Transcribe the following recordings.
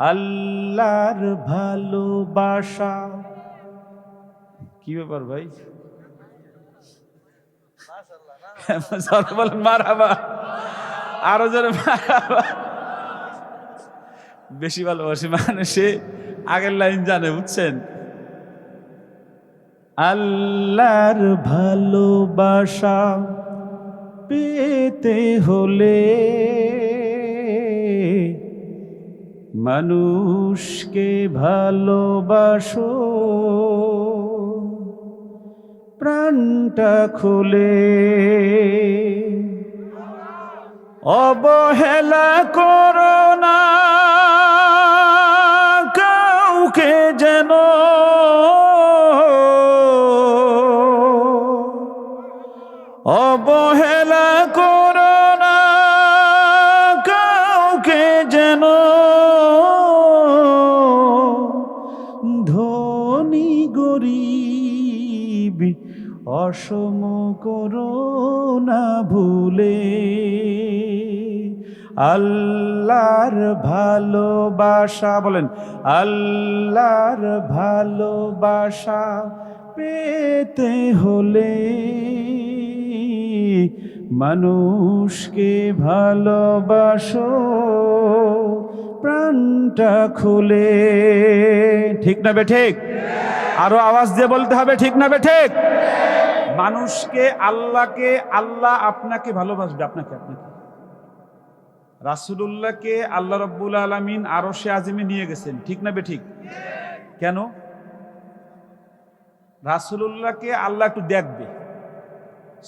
আল্লাহর ভালোবাসা। কি ব্যাপার ভাই? মারাবা। আরও জোরে মারাবা। বেশি ভালোবাসে মানে আগের লাইন জানে, বুঝছেন? আল্লাহর ভালোবাসা পেতে হলে মানুষকে ভালোবাসো। প্রাণটা খুলে অবহেলা করো। আল্লাহর ভালোবাসা, বলেন, আল্লাহর ভালোবাসা পেতে হলে মানুষকে ভালোবাসো, প্রাণটা খুলে। ঠিক না বে ঠিক? আরও আওয়াজ দিয়ে বলতে হবে, ঠিক না বে ঠিক? মানুষকে, আল্লাহকে, আল্লাহ আপনাকে ভালোবাসবে, আপনাকে আপনাকে। রাসুলুল্লাহকে আল্লাহ রব্বুল আলমিন আরও সে আজিমে নিয়ে গেছেন। ঠিক না বে ঠিক কেন? রাসুলুল্লাহকে আল্লাহ একটু দেখবে।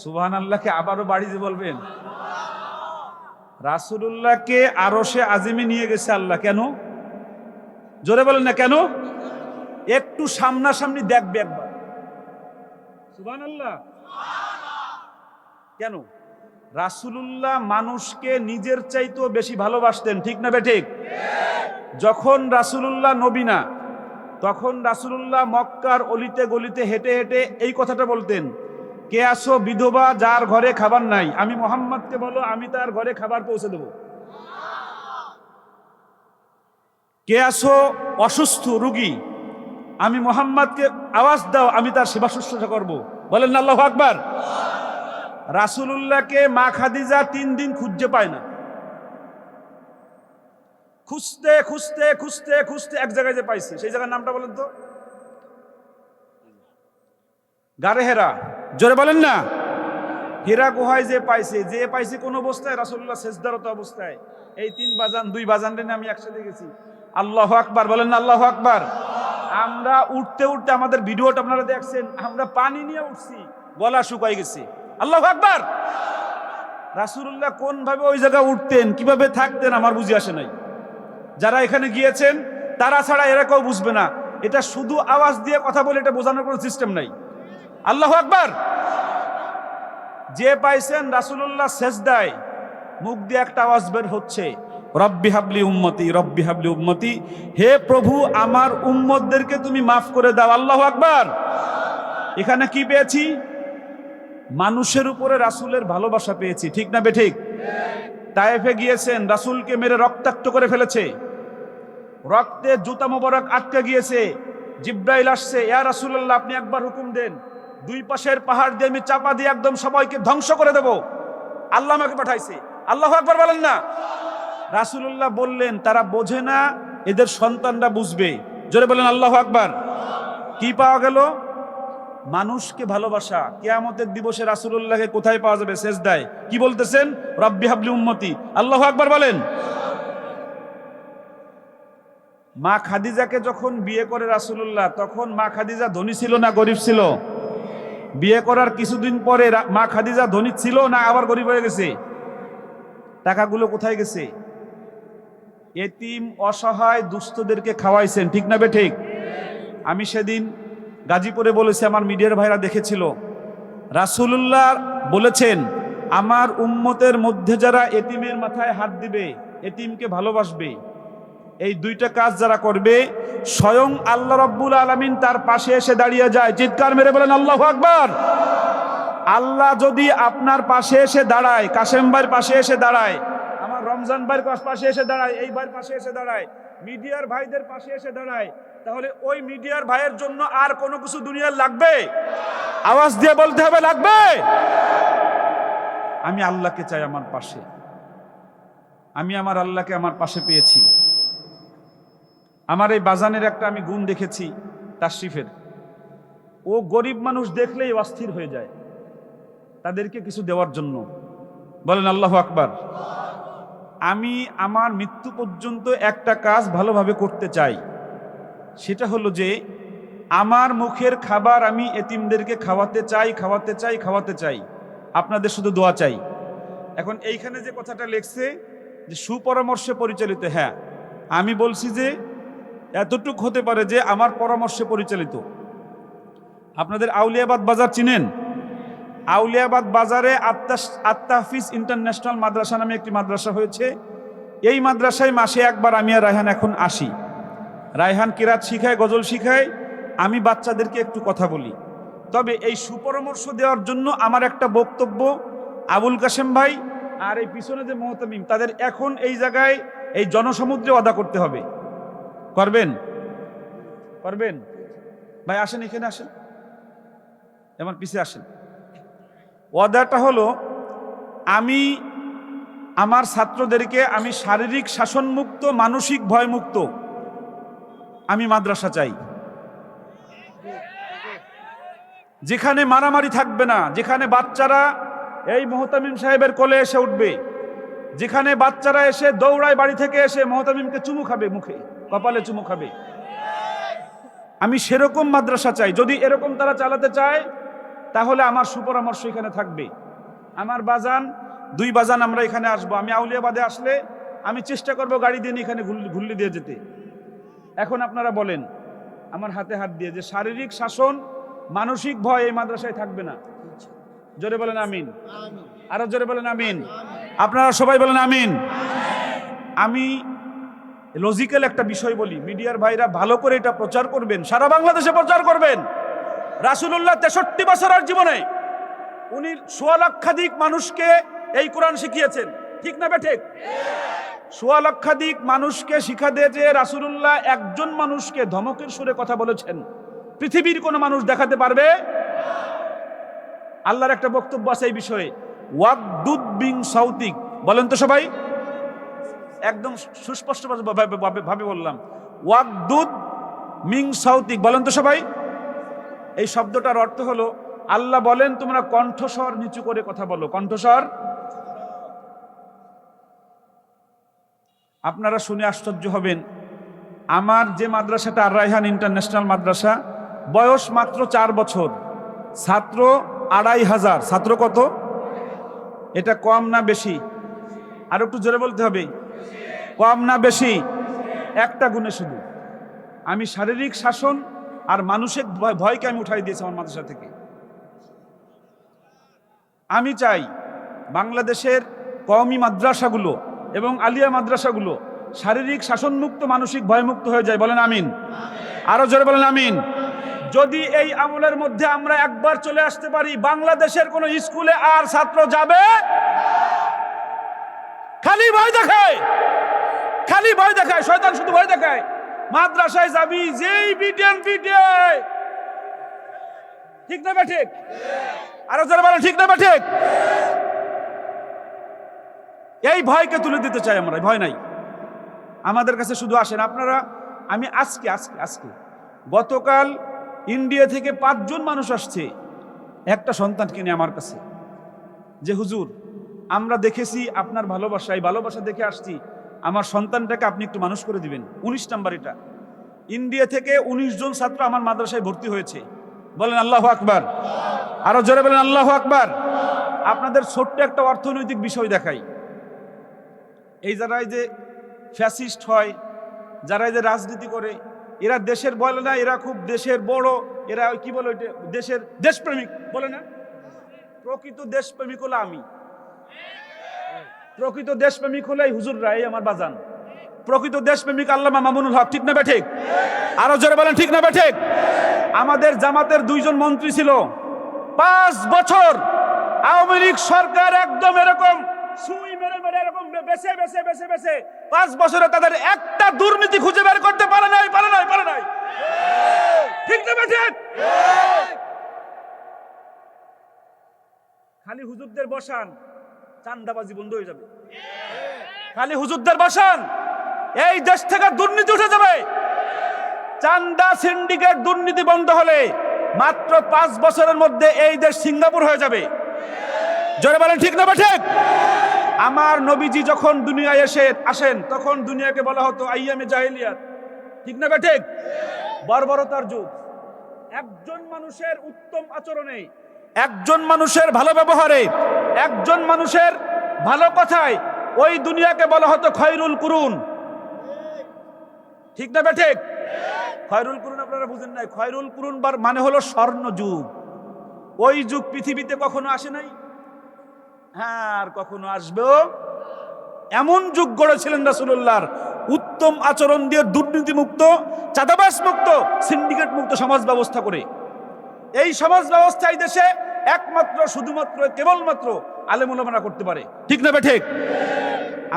সুবহান আল্লাহকে আবারও বাড়িতে বলবেন। রাসুলুল্লাহকে আরও সে আজিমে নিয়ে গেছে আল্লাহ। কেন? জোরে বলেন না কেন? একটু সামনাসামনি দেখবে একবার। সুবহান আল্লাহ কেন? রাসুলুল্লাহ মানুষকে নিজের চাইতেও বেশি ভালোবাসতেন, ঠিক না বেঠিক যখন রাসুলুল্লাহ নবীনা তখন রাসুলুল্লাহ মক্কার অলিতে গলিতে হেঁটে হেঁটে এই কথাটা বলতেন, কে আসো বিধবা যার ঘরে খাবার নাই, আমি মোহাম্মদকে বলো, আমি তার ঘরে খাবার পৌঁছে দেব। কে আসো অসুস্থ, রুগী, আমি মোহাম্মদকে আওয়াজ দাও, আমি তার সেবা শুশ্রূষা করব। বলেন না, আল্লাহ আকবার। রাসুলুল্লাহকে মা খাদিজা তিন দিন খুঁজতে পায় না। খুঁজতে খুঁজতে খুঁজতে খুঁজতে এক জায়গায় যে পাইছে, সেই জায়গার নামটা বলেন তো। গারে হেরা, জোরে বলেন না। হেরা গুহায় যে পাইছে যে পাইছে কোন অবস্থায়? রাসুল্লাহ শেষদারত অবস্থায়। এই তিন বাজান, দুই বাজান রেনে আমি একসাথে গেছি। আল্লাহ আকবার, বলেন না আল্লাহ আকবার। আমরা উঠতে উঠতে আমাদের ভিডিওটা আপনারা দেখছেন, আমরা পানি নিয়ে উঠছি, গলা শুকাই গেছে। আল্লাহ আকবার। রাসুল্লাহ কোন ভাবে ওই জায়গায় উঠতেন, কীভাবে থাকতেন আমার বুঝে আসে নাই। যারা এখানে গিয়েছেন, তারা ছাড়া এরা কেউ বুঝবে না। এটা শুধু আওয়াজ দিয়ে কথা বলে এটা বোঝানোর কোনো সিস্টেম নাই। আল্লাহ আকবার। যে পাইছেন রাসুল্লাহ শেষদায় মুখ দিয়ে একটা আওয়াজ বের হচ্ছে, রব্বি হাবলি উম্মতি, রব্বি হাবলি উম্মতি, হে প্রভু, আমার উম্মতদেরকে তুমি মাফ করে দাও, আল্লাহ আকবার। এখানে কি পেয়েছি? মানুষের উপরে রাসুলের ভালোবাসা পেয়েছি। ঠিক না বেঠিক তায়েফে গিয়েছেন, রাসুলকে মেরে রক্তাক্ত করে ফেলেছে। রক্তে জুতা মোবারক আটকে গিয়েছে। জিব্রাইল আসছে, ইয়া রাসুল্লাহ আপনি একবার হুকুম দেন। দুই পাশের পাহাড় দিয়ে আমি চাপা দিয়ে একদম সবাইকে ধ্বংস করে দেব। আল্লাহ আমাকে পাঠাইছে। আল্লাহ একবার বলেন না? রাসুল্লাহ বললেন, তারা বোঝে না, এদের সন্তানরা বুঝবে। জোরে বলেন, আল্লাহ আকবার। কি পাওয়া গেল? মানুষকে ভালোবাসা। কেয়ামতের দিবসে রাসুল্লাহকে কোথায় পাওয়া যাবে? শেষ দেয় কি বলতেছেন? রব্বি হাবলি উম্মতি। আল্লাহ আকবার বলেন। মা খাদিজাকে যখন বিয়ে করে রাসুল্লাহ তখন মা খাদিজা ধনী ছিল না গরিব ছিল? বিয়ে করার কিছুদিন পরে মা খাদিজা ধনী ছিল না আবার গরিব হয়ে গেছে? টাকাগুলো কোথায় গেছে? এতিম অসহায় দুস্থদেরকে খাওয়াইছেন, ঠিক না বে ঠিক? আমি সেদিন গাজীপুরে বলেছে, আমার মিডিয়ার ভাইরা দেখেছিল। রাসুলুল্লাহ বলেছেন, আমার উম্মতের মধ্যে যারা এতিমের মাথায় হাত দিবে, এতিমকে ভালোবাসবে। এই দুইটা কাজ যারা করবে, স্বয়ং আল্লাহ রব্বুল আলমিন তার পাশে এসে দাঁড়িয়ে যায়। চিৎকার মেরে বলেন, আল্লাহ আকবার! আল্লাহ যদি আপনার পাশে এসে দাঁড়ায়, কাশেম ভাইয়ের পাশে এসে দাঁড়ায়, আমার রমজান ভাইয়ের পাশে এসে দাঁড়ায়, এই ভাইয়ের পাশে এসে দাঁড়ায় মিডিয়ার ভাইদের পাশে এসে দাঁড়ায়। তাহলে ওই মিডিয়ার ভাইয়ের জন্য আর কোনো কিছু দুনিয়ার লাগবে? আওয়াজ দিয়ে বলতে হবে, লাগবে? আমি আল্লাহকে চাই আমার পাশে। আমি আমার আল্লাহকে আমার পাশে পেয়েছি। আমার এই বাজানের একটা আমি গুণ দেখেছি, তাশরিফের। ও গরিব মানুষ দেখলেই অস্থির হয়ে যায় তাদেরকে কিছু দেওয়ার জন্য। বলেন, আল্লাহ আকবার। আমি আমার মৃত্যু পর্যন্ত একটা কাজ ভালোভাবে করতে চাই। সেটা হলো যে, আমার মুখের খাবার আমি এতিমদেরকে খাওয়াতে চাই খাওয়াতে চাই খাওয়াতে চাই। আপনাদের শুধু দোয়া চাই। এখন এইখানে যে কথাটা লেখছে যে, সুপরামর্শে পরিচালিত হ্যাঁ। আমি বলছি যে, এতটুক হতে পারে যে, আমার পরামর্শে পরিচালিত। আপনাদের আউলিয়াবাদ বাজার চিনেন? আউলিয়াবাদ বাজারে আত্মা আত্মাফিজ ইন্টারন্যাশনাল মাদ্রাসা নামে একটি মাদ্রাসা হয়েছে। এই মাদ্রাসায় মাসে একবার আমি আর রায়হান এখন আসি। রায়হান কিরাত শিখায়, গজল শিখায়। আমি বাচ্চাদেরকে একটু কথা বলি। তবে এই সুপরামর্শ দেওয়ার জন্য আমার একটা বক্তব্য আবুল কাশেম ভাই আর এই পিছনে যে মহতামিম, তাদের এখন এই জায়গায় এই জনসমুদ্রে অদা করতে হবে। করবেন? করবেন? ভাই, আসেন, এখানে আসেন। এমন পিছিয়ে আসেন। ওয়াদাটা হলো, আমি, আমার ছাত্রদেরকে আমি শারীরিক শাসনমুক্ত, মানসিক ভয়মুক্ত আমি মাদ্রাসা চাই। যেখানে মারামারি থাকবে না, যেখানে বাচ্চারা, এই মোহতামিম সাহেবের কোলে এসে উঠবে, যেখানে বাচ্চারা এসে দৌড়ায় বাড়ি থেকে এসে মোহতামিমকে চুমু খাবে মুখে, কপালে চুমু খাবে। আমি সেরকম মাদ্রাসা চাই, যদি এরকম তারা চালাতে চায় তাহলে আমার সুপরামর্শ এখানে থাকবে। আমার বাজান, দুই বাজান আমরা এখানে আসব। আমি আউলিয়াবাদে আসলে আমি চেষ্টা করব গাড়ি দিয়ে এখানে ঘুরলি দিয়ে যেতে। এখন আপনারা বলেন, আমার হাতে হাত দিয়ে যে শারীরিক শাসন, মানসিক ভয় এই মাদ্রাসায় থাকবে না। জোরে বলেন আমিন। আরও জোরে বলেন আমিন। আপনারা সবাই বলেন আমিন। আমি লজিক্যাল একটা বিষয় বলি, মিডিয়ার ভাইরা ভালো করে এটা প্রচার করবেন, সারা বাংলাদেশে প্রচার করবেন। রাসুল্লাহ তেষট্টি বছরের জীবনে উনি সোয়া লক্ষাধিক মানুষকে এই কোরআন শিখিয়েছেন। ঠিক না বেঠিক? সোয়া লক্ষাধিক মানুষকে শিখা দিয়ে যে রাসুলুল্লাহ একজন মানুষকে ধমকের সুরে কথা বলেছেন, পৃথিবীর কোনো মানুষ দেখাতে পারবে? আল্লাহর একটা বক্তব্য আছে এই বিষয়ে। ওয়াকদুদ বিং সাউতিক। বলেন তো সবাই। একদম সুস্পষ্ট ভাবে- বললাম। ওয়াকদুদ মিং সাউতিক। বলেন তো সবাই। এই শব্দটার অর্থ হলো, আল্লাহ বলেন, তোমরা কণ্ঠস্বর নিচু করে কথা বলো। কণ্ঠস্বর? আপনারা শুনে আশ্চর্য হবেন। আমার যে মাদ্রাসাটা আর রায়হান ইন্টারন্যাশনাল মাদ্রাসা, বয়স মাত্র চার বছর। ছাত্র আড়াই হাজার। ছাত্র কত? এটা কম না বেশি? আর একটু জোরে বলতে হবে। কম না বেশি? একটা গুণে শুধু। আমি শারীরিক শাসন আর ভয়- ভয়কে আমি উঠাই দিয়েছি আমার মাদ্রাসা থেকে। আমি চাই বাংলাদেশের কওমি মাদ্রাসাগুলো এবং আলিয়া মাদ্রাসাগুলো শারীরিক শাসনমুক্ত, মানসিক ভয়মুক্ত হয়ে যায়। বলেন আমিন। আরও জোরে বলেন আমিন। যদি এই আমলের মধ্যে আমরা একবার চলে আসতে পারি, বাংলাদেশের কোন স্কুলে আর ছাত্র যাবে? খালি ভয় দেখায়। খালি ভয় দেখায়। শয়তান শুধু ভয় দেখায়। মাদ্রাসায় যাবি, যেই বিটেন পিটে ঠিক না বে ঠিক? আরও যারা বলেন ঠিক না বে ঠিক? এই ভয়কে তুলে দিতে চাই আমরা ভয় নাই। আমাদের কাছে শুধু আসেন আপনারা, আমি আজকে আজকে আজকে, গতকাল ইন্ডিয়া থেকে পাঁচজন মানুষ আসছে, একটা সন্তান কিনে আমার কাছে। যে হুজুর, আমরা দেখেছি আপনার ভালোবাসা, এই ভালোবাসা দেখে আসছি আমার সন্তানটাকে আপনি একটু মানুষ করে দিবেন। উনিশ নাম্বার এটা। ইন্ডিয়া থেকে উনিশ জন ছাত্র আমার মাদ্রাসায় ভর্তি হয়েছে। বলেন আল্লাহ আকবার। আরও জোরে বলেন আল্লাহ আকবার। আপনাদের ছোট্ট একটা অর্থনৈতিক বিষয় দেখাই। এই যারা এই যে ফ্যাসিস্ট হয় যারা এই যে রাজনীতি করে, এরা দেশের বলে না, এরা খুব দেশের বড়, এরা কি বলে দেশের দেশপ্রেমিক। বলে না? প্রকৃত দেশপ্রেমিক হলো আমি। প্রকৃত দেশপ্রেমিক হলো হুজুররা এই আমার বাজান। প্রকৃত দেশপ্রেমিক আল্লামা মামুনুল হক, ঠিক না বেঠিক আরও জোরে বলেন, ঠিক না বেঠিক আমাদের জামাতের দুইজন মন্ত্রী ছিল। পাঁচ বছর আওয়ামী লীগ সরকার একদম এরকম সুই মেরে মেরে এরকম বেছে বেছে বেছে বেছে পাঁচ বছরে তাদের একটা দুর্নীতি খুঁজে বের করতে পারে নাই পারে নাই পারে নাই। ঠিক না বেঠিক খালি হুজুরদের বসান। চান্দাবাজি বন্ধ হয়ে যাবে। খালি হুজুরদের বাসান, এই দেশ থেকে দুর্নীতি উঠে যাবে। চান্দা সিন্ডিকেট দুর্নীতি বন্ধ হলে মাত্র পাঁচ বছরের মধ্যে এই দেশ সিঙ্গাপুর হয়ে যাবে। জোরে বলেন, ঠিক না ঠিক আমার নবীজি যখন দুনিয়ায় এসে আসেন, তখন দুনিয়াকে বলা হতো আইয়ামে জাহেলিয়াত। ঠিক না ঠিক বর্বরতার যুগ। একজন মানুষের উত্তম আচরণে একজন মানুষের ভালো ব্যবহারে, একজন মানুষের ভালো কথায় ওই দুনিয়াকে বলা হতো খয়রুল কুরুন। ঠিক না বে ঠিক? খয়রুল কুরুন আপনারা বুঝেন নাই। খয়রুল কুরুন বার মানে হলো স্বর্ণ যুগ। ওই যুগ পৃথিবীতে কখনো আসে নাই? হ্যাঁ আর কখনো আসবেও। এমন যুগ গড়েছিলেন রাসুল্লাহর উত্তম আচরণ দিয়ে দুর্নীতি মুক্ত চাঁদাবাস মুক্ত সিন্ডিকেট মুক্ত সমাজ ব্যবস্থা করে। এই সমাজ ব্যবস্থা এই দেশে একমাত্র, শুধুমাত্র, কেবলমাত্র আলেমুলামারা করতে পারে। ঠিক না ঠিক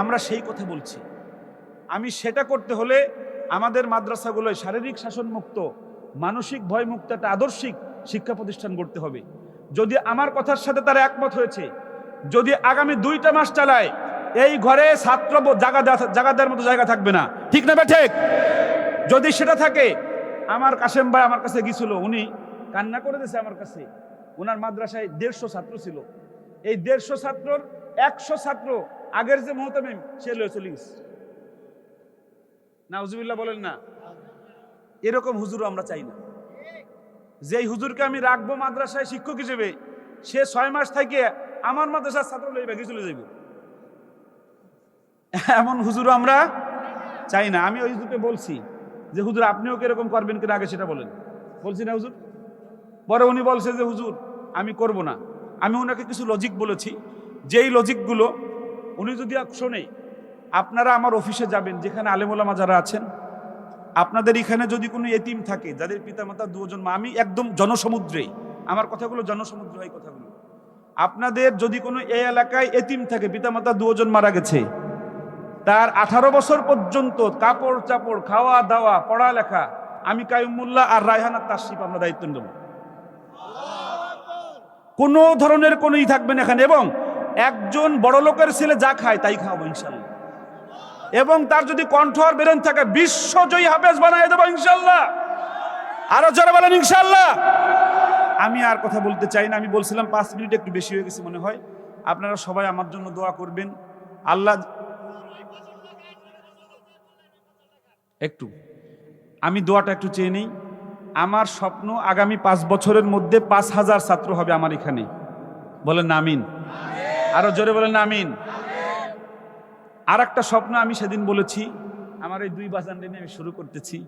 আমরা সেই কথা বলছি। আমি সেটা করতে হলে আমাদের মাদ্রাসাগুলোয় শারীরিক শাসন মুক্ত মানসিক ভয় মুক্ত একটা আদর্শিক শিক্ষা প্রতিষ্ঠান গড়তে হবে। যদি আমার কথার সাথে তারা একমত হয়েছে, যদি আগামী দুইটা মাস চালায়, এই ঘরে ছাত্র জায়গা জায়গা দেওয়ার মতো জায়গা থাকবে না। ঠিক না ঠিক যদি সেটা থাকে, আমার কাশেম ভাই আমার কাছে গিয়েছিল, উনি কান্না করে দিয়েছে আমার কাছে। ওনার মাদ্রাসায় দেড়শো ছাত্র ছিল। এই দেড়শো ছাত্রর একশো ছাত্র আগের যে মোহতামিম সে লয়ে চলে গেছে। বলেন না, এরকম হুজুর আমরা চাই না। যেই হুজুরকে আমি রাখব মাদ্রাসায় শিক্ষক হিসেবে, সে ছয় মাস থেকে আমার মাদ্রাসার ছাত্র লই চলে যাইব। এমন হুজুর আমরা চাই না। আমি ওই হুজুরকে বলছি যে, হুজুর, আপনিও কীরকম করবেন কিনা আগে সেটা বলেন। বলছি না হুজুর। পরে উনি বলছে যে, হুজুর, আমি করব না। আমি ওনাকে কিছু লজিক বলেছি। যেই লজিকগুলো উনি যদি শোনে, আপনারা আমার অফিসে যাবেন, যেখানে আলেমোলামা যারা আছেন, আপনাদের এখানে যদি কোনো এতিম থাকে, যাদের পিতামাতা দুজন মা, আমি একদম জনসমুদ্রে, আমার কথাগুলো জনসমুদ্র হয় কথাগুলো। আপনাদের যদি কোনো এই এলাকায় এতিম থাকে, পিতামাতা দুজন মারা গেছে, তার আঠারো বছর পর্যন্ত কাপড় চাপড় খাওয়া দাওয়া পড়ালেখা, আমি কায়ুমুল্লাহ আর রায়হানার তাসিফ আমরা দায়িত্ব নেব। কোনো ধরনের কোনো ই থাকবে না এখানে। এবং একজন বড় লোকের ছেলে যা খায় তাই খাওয়াবো ইনশাল্লাহ। এবং তার যদি কণ্ঠ আর বেরেন থাকে, বিশ্বজয়ী হাফেজ বানায় দেবো ইনশাল্লাহ। আরও যারা বলেন ইনশাল্লাহ। আমি আর কথা বলতে চাই না, আমি বলছিলাম পাঁচ মিনিট একটু বেশি হয়ে গেছে মনে হয়। আপনারা সবাই আমার জন্য দোয়া করবেন। আল্লাহ একটু। আমি দোয়াটা একটু চেয়ে নিই। আমার স্বপ্ন আগামী পাঁচ বছরের মধ্যে পাঁচ হাজার ছাত্র হবে আমার এখানে। বলেন আমিন। আরও জোরে বলেন আমিন। আর একটা স্বপ্ন আমি সেদিন বলেছি, আমার এই দুই বাজান নিয়ে আমি শুরু করতেছি।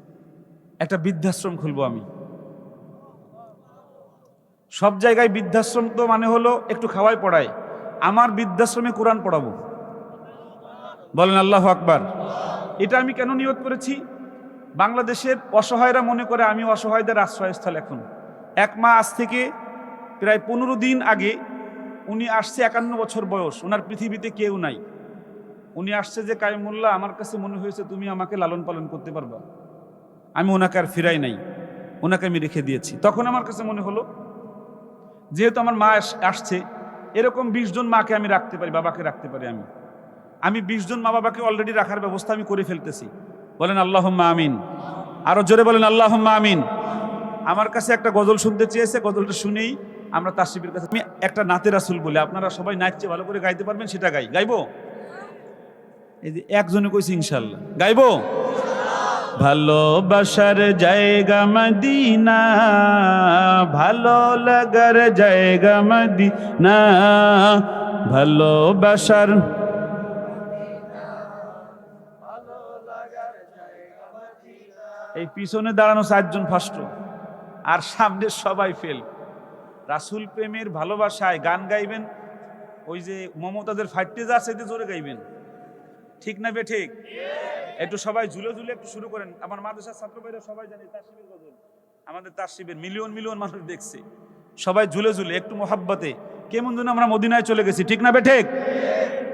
একটা বৃদ্ধাশ্রম খুলবো আমি। সব জায়গায় বৃদ্ধাশ্রম তো মানে হলো একটু খাওয়াই পড়ায়। আমার বৃদ্ধাশ্রমে কোরআন পড়াবো। বলেন আল্লাহ আকবার। এটা আমি কেন নিয়োগ করেছি? বাংলাদেশের অসহায়রা মনে করে আমি অসহায়দের আশ্রয়স্থল এখন। এক মা আজ থেকে প্রায় পনেরো দিন আগে উনি আসছে একান্ন বছর বয়স, ওনার পৃথিবীতে কেউ নাই। উনি আসছে যে কায়মুল্লাহ আমার কাছে মনে হয়েছে তুমি আমাকে লালন পালন করতে পারবা। আমি ওনাকে আর ফিরাই নাই, ওনাকে আমি রেখে দিয়েছি। তখন আমার কাছে মনে হলো, যেহেতু আমার মা আস- আসছে, এরকম বিশ জন মাকে আমি রাখতে পারি, বাবাকে রাখতে পারি আমি। আমি বিশ জন মা বাবাকে অলরেডি রাখার ব্যবস্থা আমি করে ফেলতেছি। বলেন আল্লাহ আমিন। আরও জোরে বলেন আল্লাহ আমিন। আমার কাছে একটা গজল শুনতে চেয়েছে, গজলটা শুনেই আমরা তাসিবের কাছে আমি একটা নাতে রাসুল বলে, আপনারা সবাই নাচছে, ভালো করে গাইতে পারবেন, সেটা গাই। গাইবো? এই যে একজনে কইছে ইনশাল্লাহ গাইবো? ভালোবাসার জায়গা মদিনা, ভালো লাগার জায়গা মদিনা, ভালোবাসার এই পিছনে দাঁড়ানো চারজন ফার্স্ট আর সামনে সবাই ফেল রাসুল প্রেমের ভালোবাসায় গান গাইবেন, ওই যে মমতাদের ফাইটতে যা চাইতে জোরে গাইবেন। ঠিক না বে ঠিক? একটু সবাই ঝুলে ঝুলে একটু শুরু করেন। আমার মাদ্রাসার ছাত্র ভাইরা সবাই জানে তার শিবির গজল। আমাদের তার শিবির মিলিয়ন মিলিয়ন মানুষ দেখছে। সবাই ঝুলে ঝুলে, একটু মোহাব্বতে। কেমন যেন আমরা মদিনায় চলে গেছি, ঠিক না বে ঠিক?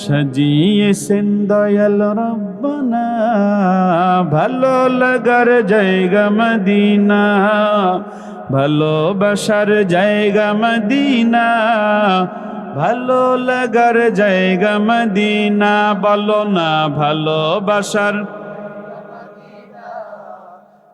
সাজিয়েছেন দয়াল রব্বানা, ভালো লাগার জায়গা মদিনা ভালোবাসার জায়গা মদিনা, ভালো লাগার জায়গা মদিনা, বলো না ভালোবাসার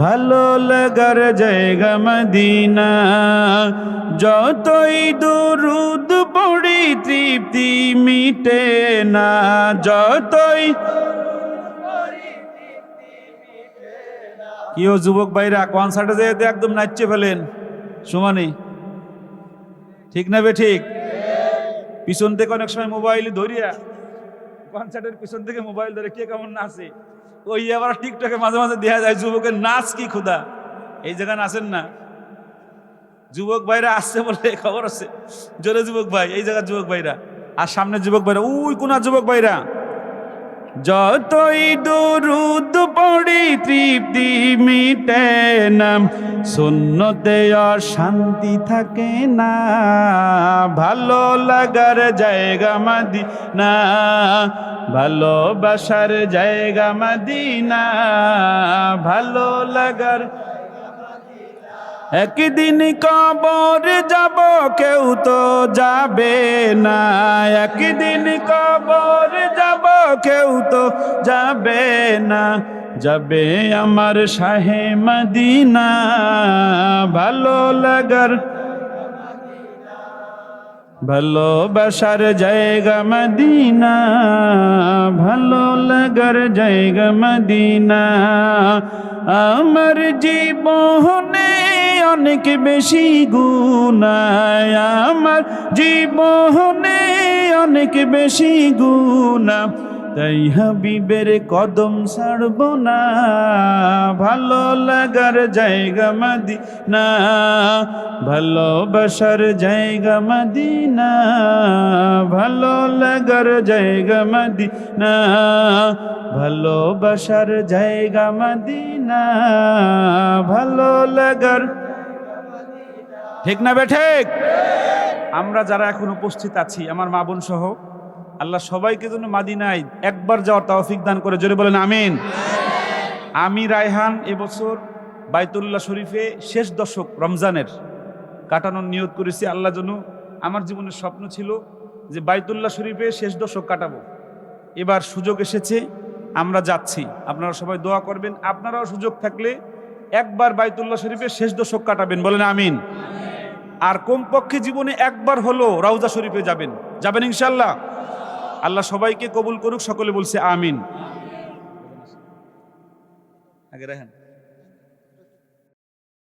ভালো লাগার জায়গা মদিনা। যতই দুরুদ পড়ি তৃপ্তি মিটে না। যতই কিও যুবক ভাইরা কনসার্টে যেতে একদম নাচছে ফেলেন। সমানে, ঠিক না বে ঠিক? পিছন থেকে অনেক সময় মোবাইল ধরিয়া কনসার্টের পিছন থেকে মোবাইল ধরে কে কেমন নাচে? ওই আবার টিকটকে মাঝে মাঝে দেখা যায় যুবকের নাচ কি খুদা এই জায়গায় নাচেন না। যুবক ভাইরা আসছে বলে খবর আছে। জোরে যুবক ভাই, এই জায়গার যুবক ভাইরা। আর সামনে যুবক ভাইরা, উই কোনা যুবক ভাইরা? যতই দুরুদ পড়ি, তৃপ্তি মিটে না শূন্যতে শান্তি থাকে না ভালো লাগার জায়গা মাদিনা। ভালোবাসার জায়গা মাদিনা। ভালো লাগার একদিন কবর যাব, কেউ তো যাবে না। একদিন কবর যাব, কেউ তো যাবে না। যাবে আমার শাহে মদিনা, ভালো লাগার ভালোবাসার জায়গা মদিনা, ভালো লাগার জায়গা মদিনা। আমার জীবনে অনেক বেশি গুণায় আমার জীবনে অনেক বেশি গুণা তাই হাবিবের কদম ছাড়ব না, ভালো লাগার জায়গা মদিনা, ভালোবাসার জায়গা মদিনা, ভালো লাগার জায়গা মদিনা, ভালোবাসার জায়গা মদিনা, ভালো লাগার ঠিক না বে ঠিক? আমরা যারা এখন উপস্থিত আছি, আমার মা বোন সহ, আল্লাহ সবাইকে যেন মাদিনায় একবার যাওয়ার তৌফিক দান করে, জোরে বলেন আমিন। আমি রায়হান এবছর বাইতুল্লাহ শরীফে শেষ দশক রমজানের কাটানোর নিয়োগ করেছি। আল্লাহ যেন আমার জীবনের স্বপ্ন ছিল যে বাইতুল্লাহ শরীফে শেষ দশক কাটাবো। এবার সুযোগ এসেছে, আমরা যাচ্ছি। আপনারা সবাই দোয়া করবেন। আপনারাও সুযোগ থাকলে একবার বাইতুল্লাহ শরীফে শেষ দশক কাটাবেন। বলেন আমিন। আর কমপক্ষে জীবনে একবার হলো রাউজা শরীফে যাবেন। যাবেন ইনশাল্লাহ আল্লাহ সবাইকে কবুল করুক, সকলে বলছে আমিন। আগে রাখেন।